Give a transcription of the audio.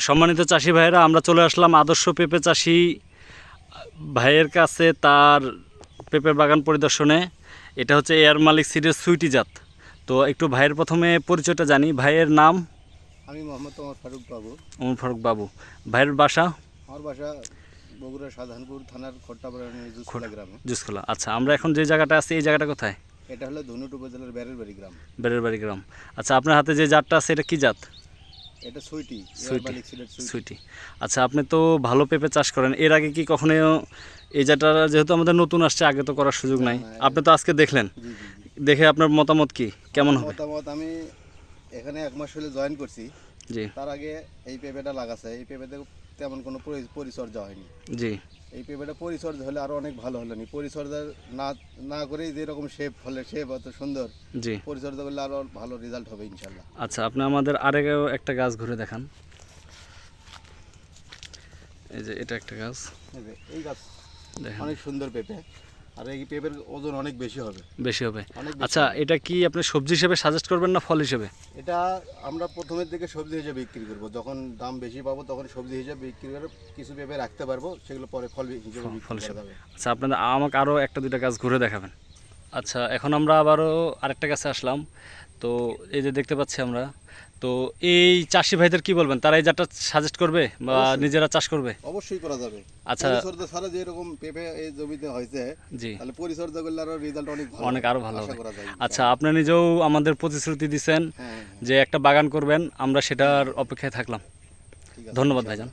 সম্মানিত চাষি ভাইয়েরা আমরা চলে আসলাম আদর্শ পেঁপে চাষি ভাইয়ের কাছে তার পেঁপের বাগান পরিদর্শনে। এটা হচ্ছে এয়ার মালিক সিডের সুইটি জাত। তো একটু ভাইয়ের প্রথমে পরিচয়টা জানি। ভাইয়ের নাম? আমি মোহাম্মদ তোমার ফারুক বাবু। ওমর ফারুক বাবু। ভাইয়ের বাসা? আমার বাসা বগুড়া শাহজাহানপুর থানার খট্টাপাড়ানি জুসখোলা গ্রামে। জুসখোলা আচ্ছা আমরা এখন যে জায়গাটা আছি এই জায়গাটা কোথায়? এটা হলো ধনুট উপজেলার বেরেরবাড়ি গ্রাম। বেরের বাড়ি গ্রাম। আচ্ছা আপনার হাতে যে জাতটা আছে এটা কি জাত? এটা সুইটি সুইটি। আচ্ছা আপনি তো ভালো পেঁপে চাষ করেন। এর আগে কি কখনো এই জাতটা যেহেতু আমাদের নতুন আসছে আগে তো করার সুযোগ নাই। আপনি তো আজকে দেখলেন। দেখে আপনার মতামত কি? কেমন হবে? মতামত আমি এখানে এক মাস হলে জয়েন করছি। জি। তার আগে এই পেঁপেটা লাগাছে। এই পেঁপেতে তেমন কোনো পরিচর্যা হয়নি। জি। এই পেঁপেটা পরিচর্যা হলে আরও অনেক ভালো হলো নি। পরিচর্যা না না করেই যেরকম শেপ হলে শেপ অত সুন্দর জি। পরিচর্যা করলে আরও ভালো রেজাল্ট হবে ইনশাল্লাহ আচ্ছা আপনি আমাদের আরেকও একটা গাছ ঘুরে দেখান। এই যে এটা একটা গাছ। এই গাছ অনেক সুন্দর পেঁপে। আর এই পেঁপের ওজন অনেক বেশি হবে। বেশি হবে। আচ্ছা এটা কি আপনি সবজি হিসেবে সাজেস্ট করবেন না ফল হিসেবে? এটা আমরা প্রথমের দিকে সবজি হিসেবে বিক্রি করব। যখন দাম বেশি পাবো তখন সবজি হিসেবে বিক্রি করে কিছু পেঁপে রাখতে পারব সেগুলো পরে ফল হিসেবে ফল হিসেবে। আচ্ছা আপনাদের আমাকে আরও একটা দুইটা গাছ ঘুরে দেখাবেন। আচ্ছা এখন আমরা আবারও আরেকটা গাছে আসলাম। তো এই যে দেখতে পাচ্ছি আমরা তো এই চাষি ভাইদের কি বলবেন? তারা এই জাতটা সাজেস্ট করবে বা নিজেরা চাষ করবে? অবশ্যই করা যাবে। আচ্ছা। পরিচর্যা ছাড়া যেরকম পেঁপে এই জমিতে হয়েছে জি। তাহলে পরিচর্যা করলে আরও রেজাল্ট অনেক ভালো অনেক আরও ভালো হবে। করা যায় আচ্ছা আপনি নিজেও আমাদের প্রতিশ্রুতি দিচ্ছেন হ্যাঁ হ্যাঁ, যে একটা বাগান করবেন আমরা সেটার অপেক্ষায় থাকলাম। ধন্যবাদ ভাইজান।